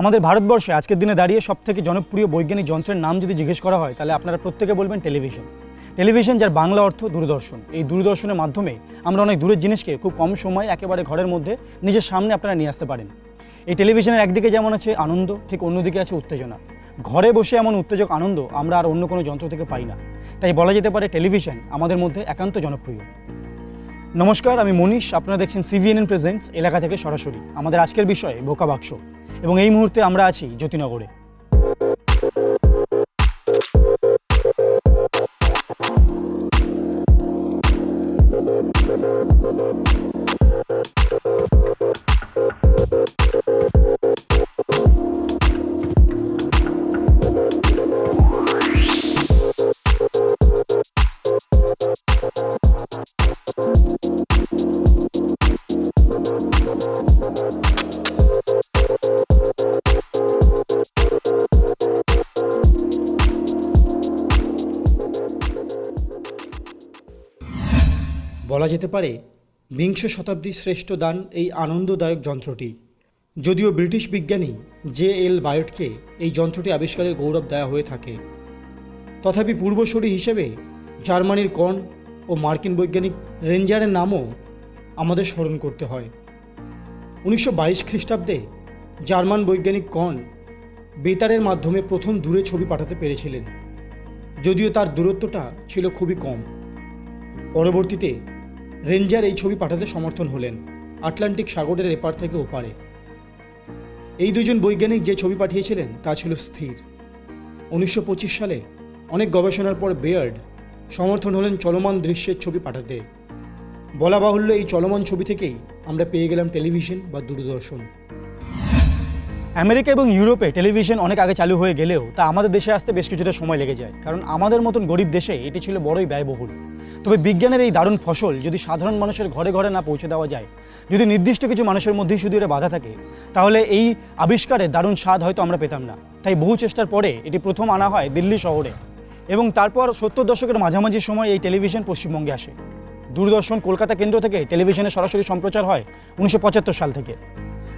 আমাদের ভারতবর্ষে আজকের দিনে দাঁড়িয়ে সবথেকে জনপ্রিয় বৈজ্ঞানিক যন্ত্রের নাম যদি জিজ্ঞেস করা হয়, তাহলে আপনারা প্রত্যেকে বলবেন টেলিভিশন। টেলিভিশন যার বাংলা অর্থ দূরদর্শন। এই দূরদর্শনের মাধ্যমে আমরা অনেক দূরের জিনিসকে খুব কম সময় একেবারে ঘরের মধ্যে নিজের সামনে আপনারা নিয়ে আসতে পারেন। এই টেলিভিশনের একদিকে যেমন আছে আনন্দ, ঠিক অন্যদিকে আছে উত্তেজনা। ঘরে বসে এমন উত্তেজক আনন্দ আমরা আর অন্য কোনো যন্ত্র থেকে পাই না। তাই বলা যেতে পারে টেলিভিশন আমাদের মধ্যে একান্ত জনপ্রিয়। নমস্কার, আমি মনীষ, আপনারা দেখছেন সিভিএনএন প্রেজেন্স এলাকা থেকে সরাসরি। আমাদের আজকের বিষয় বোকা বাক্স। এবং এই মুহূর্তে আমরা আছি জ্যোতিনগরে। বলা যেতে পারে, বিংশ শতাব্দীর শ্রেষ্ঠ দান এই আনন্দদায়ক যন্ত্রটি। যদিও ব্রিটিশ বিজ্ঞানী জে এল বায়টকে এই যন্ত্রটি আবিষ্কারের গৌরব দেওয়া হয়ে থাকে। তথাপি পূর্বসূরি হিসেবে জার্মানির কর্ন ও মার্কিন বৈজ্ঞানিক রেঞ্জারের নামও আমাদের স্মরণ করতে হয়। উনিশশো বাইশ খ্রিস্টাব্দে জার্মান বৈজ্ঞানিক কর্ন বেতারের মাধ্যমে প্রথম দূরে ছবি পাঠাতে পেরেছিলেন। যদিও তার দূরত্বটা ছিল খুবই কম। পরবর্তীতে রেঞ্জার এই ছবি পাঠাতে সমর্থন হলেন, আটলান্টিক সাগরের এপার থেকে ওপারে। এই দুজন বৈজ্ঞানিক যে ছবি পাঠিয়েছিলেন, তা ছিল স্থির। উনিশশো পঁচিশ সালে অনেক গবেষণার পর বেয়ার্ড সমর্থন হলেন চলমান দৃশ্যের ছবি পাঠাতে। বলা বাহুল্য এই চলমান ছবি থেকেই আমরা পেয়ে গেলাম টেলিভিশন বা দূরদর্শন। আমেরিকা এবং ইউরোপে টেলিভিশন অনেক আগে চালু হয়ে গেলেও তা আমাদের দেশে আসতে বেশ কিছুটা সময় লেগে যায়। কারণ আমাদের মতন গরিব দেশে এটি ছিল বড়ই ব্যয়বহুল। তবে বিজ্ঞানের এই দারুণ ফসল যদি সাধারণ মানুষের ঘরে ঘরে না পৌঁছে দেওয়া যায়, যদি নির্দিষ্ট কিছু মানুষের মধ্যেই শুধু এটা বাধা থাকে, তাহলে এই আবিষ্কারের দারুণ স্বাদ হয়তো আমরা পেতাম না। তাই বহু চেষ্টার পরে এটি প্রথম আনা হয় দিল্লি শহরে এবং তারপর সত্তর দশকের মাঝামাঝি সময় এই টেলিভিশন পশ্চিমবঙ্গে আসে। দূরদর্শন কলকাতা কেন্দ্র থেকে টেলিভিশনে সরাসরি সম্প্রচার হয় উনিশশো পঁচাত্তর সাল থেকে।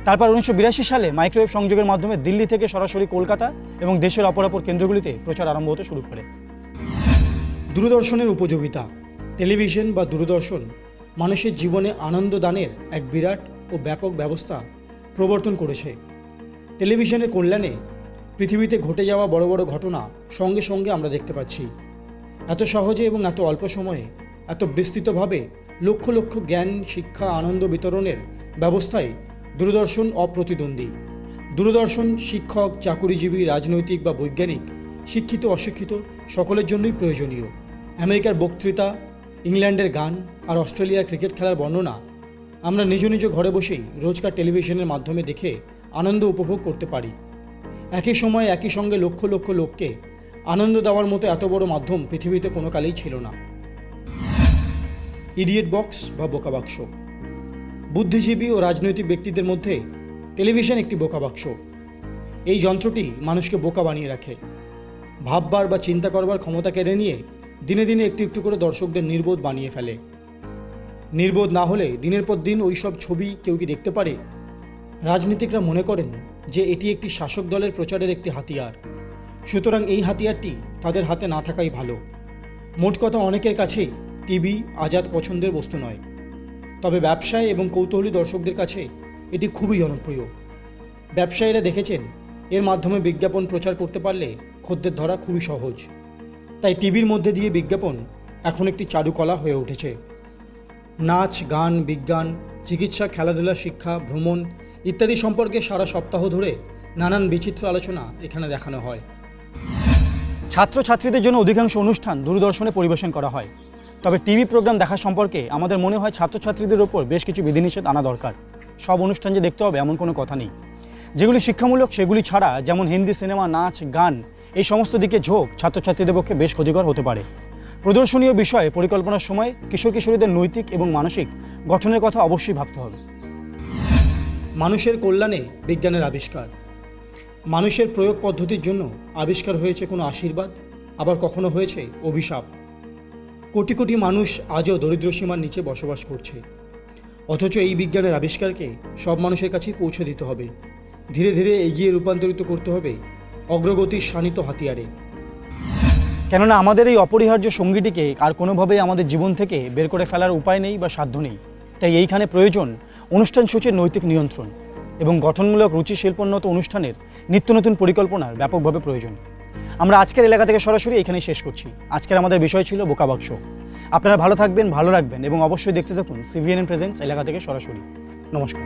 তারপর উনিশশো বিরাশি সালে মাইক্রোওয়েভ সংযোগের মাধ্যমে দিল্লি থেকে সরাসরি কলকাতা এবং দেশের অপর অপর কেন্দ্রগুলিতে প্রচার আরম্ভ হতে শুরু করে। দূরদর্শনের উপযোগিতা, টেলিভিশন বা দূরদর্শন, মানুষের জীবনে আনন্দ দানের এক বিরাট ও ব্যাপক ব্যবস্থা প্রবর্তন করেছে। টেলিভিশনের কল্যাণে পৃথিবীতে ঘটে যাওয়া বড় বড় ঘটনা সঙ্গে সঙ্গে আমরা দেখতে পাচ্ছি। এত সহজে এবং এত অল্প সময়ে, এত বিস্তৃতভাবে লক্ষ লক্ষ জ্ঞান, শিক্ষা, আনন্দ বিতরণের ব্যবস্থায় দূরদর্শন অপ্রতিদ্বন্দ্বী। দূরদর্শন শিক্ষক, চাকুরিজীবী, রাজনৈতিক বা বৈজ্ঞানিক, শিক্ষিত, অশিক্ষিত, সকলের জন্যই প্রয়োজনীয়। আমেরিকার বক্তৃতা, ইংল্যান্ডের গান আর অস্ট্রেলিয়ার ক্রিকেট খেলার বর্ণনা আমরা নিজ নিজ ঘরে বসেই রোজকার টেলিভিশনের মাধ্যমে দেখে আনন্দ উপভোগ করতে পারি। একই সময়ে একই সঙ্গে লক্ষ লক্ষ লোককে আনন্দ দেওয়ার মতো এত বড় মাধ্যম পৃথিবীতে কোনো কালেই ছিল না। ইডিয়েট বক্স বা বোকা বাক্স। বুদ্ধিজীবী ও রাজনৈতিক ব্যক্তিদের মধ্যে টেলিভিশন একটি বোকা বাক্স। এই যন্ত্রটি মানুষকে বোকা বানিয়ে রাখে। ভাববার বা চিন্তা করবার ক্ষমতা কেড়ে নিয়ে দিনে দিনে একটু একটু করে দর্শকদের নির্বোধ বানিয়ে ফেলে। নির্বোধ না হলে দিনের পর দিন ওই সব ছবি কেউ কি দেখতে পারে? রাজনীতিকরা মনে করেন যে এটি একটি শাসক দলের প্রচারের একটি হাতিয়ার। সুতরাং এই হাতিয়ারটি তাদের হাতে না থাকাই ভালো। মোট কথা অনেকের কাছেই টিভি, আজাদ পছন্দের বস্তু নয়। তবে ব্যবসায় এবং কৌতূহলী দর্শকদের কাছে এটি খুবই জনপ্রিয়। ব্যবসায়ীরা দেখেছেন, এর মাধ্যমে বিজ্ঞাপন প্রচার করতে পারলে খদ্দের ধরা খুবই সহজ। তাই টিভির মধ্যে দিয়ে বিজ্ঞাপন এখন একটি চারুকলা হয়ে উঠেছে। নাচ, গান, বিজ্ঞান, চিকিৎসা, খেলাধুলা, শিক্ষা, ভ্রমণ ইত্যাদি সম্পর্কে সারা সপ্তাহ ধরে নানান বিচিত্র আলোচনা এখানে দেখানো হয়। ছাত্রছাত্রীদের জন্য অধিকাংশ অনুষ্ঠান দূরদর্শনে পরিবেশন করা হয়। তবে টিভি প্রোগ্রাম দেখা সম্পর্কে আমাদের মনে হয় ছাত্রছাত্রীদের ওপর বেশ কিছু বিধিনিষেধ আনা দরকার। সব অনুষ্ঠান যে দেখতে হবে এমন কোনো কথা নেই। যেগুলি শিক্ষামূলক, সেগুলি ছাড়া যেমন হিন্দি সিনেমা, নাচ, গান, এই সমস্ত দিকে ঝোঁক ছাত্রছাত্রীদের পক্ষে বেশ ক্ষতিকর হতে পারে। প্রদর্শনীয় বিষয়ে পরিকল্পনার সময় কিশোর কিশোরীদের নৈতিক এবং মানসিক গঠনের কথা অবশ্যই ভাবতে হবে। মানুষের কল্যাণে বিজ্ঞানের আবিষ্কার। মানুষের প্রয়োগ পদ্ধতির জন্য আবিষ্কার হয়েছে কোনো আশীর্বাদ, আবার কখনো হয়েছে অভিশাপ। কোটি কোটি মানুষ আজও দরিদ্র সীমার নিচে বসবাস করছে। অথচ এই বিজ্ঞানের আবিষ্কারকে সব মানুষের কাছেই পৌঁছে দিতে হবে। ধীরে ধীরে এগিয়ে রূপান্তরিত করতে হবে অগ্রগতির শানিত হাতিয়ারে। কেননা আমাদের এই অপরিহার্য সঙ্গীটিকে আর কোনোভাবেই আমাদের জীবন থেকে বের করে ফেলার উপায় নেই বা সাধ্য নেই। তাই এইখানে প্রয়োজন অনুষ্ঠান সূচির নৈতিক নিয়ন্ত্রণ এবং গঠনমূলক রুচি শিল্পোন্নত অনুষ্ঠানের নিত্য নতুন পরিকল্পনার ব্যাপকভাবে প্রয়োজন। আমরা আজকের এলাকা থেকে সরাসরি এখানেই শেষ করছি। আজকের আমাদের বিষয় ছিল বোকা বাক্স। আপনারা ভালো থাকবেন, ভালো রাখবেন এবং অবশ্যই দেখতে থাকুন সিভিএনএন প্রেজেন্স এলাকা থেকে সরাসরি। নমস্কার।